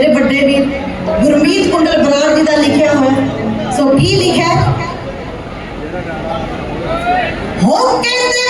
ਮੇਰੇ ਵੱਡੇ ਵੀਰ ਗੁਰਮੀਤ ਕੁੰਡਲ ਬਰਾੜ ਜੀ ਦਾ ਲਿਖਿਆ ਹੋਇਆ। ਸੋ ਕੀ ਲਿਖਿਆ? ਹੋ ਕਹਿੰਦੇ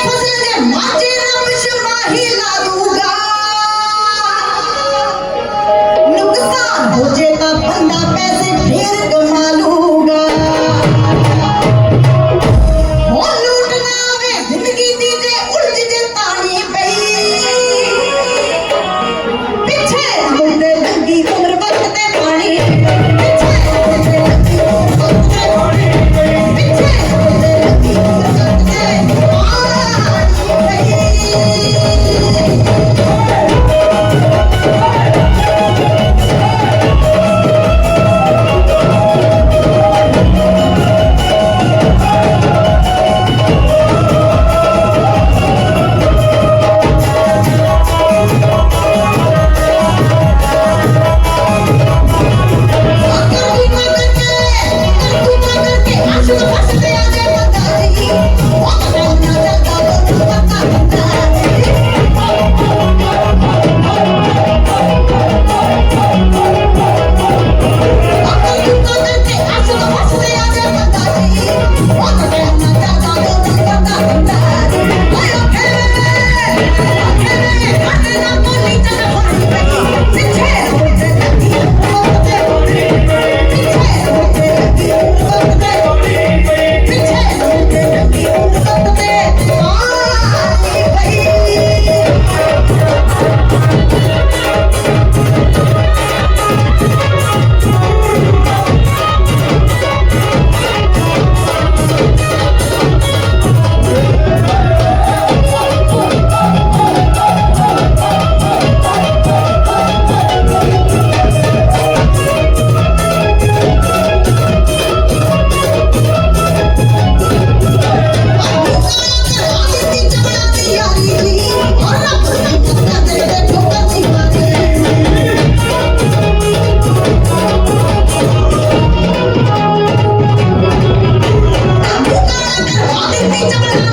이쪽으로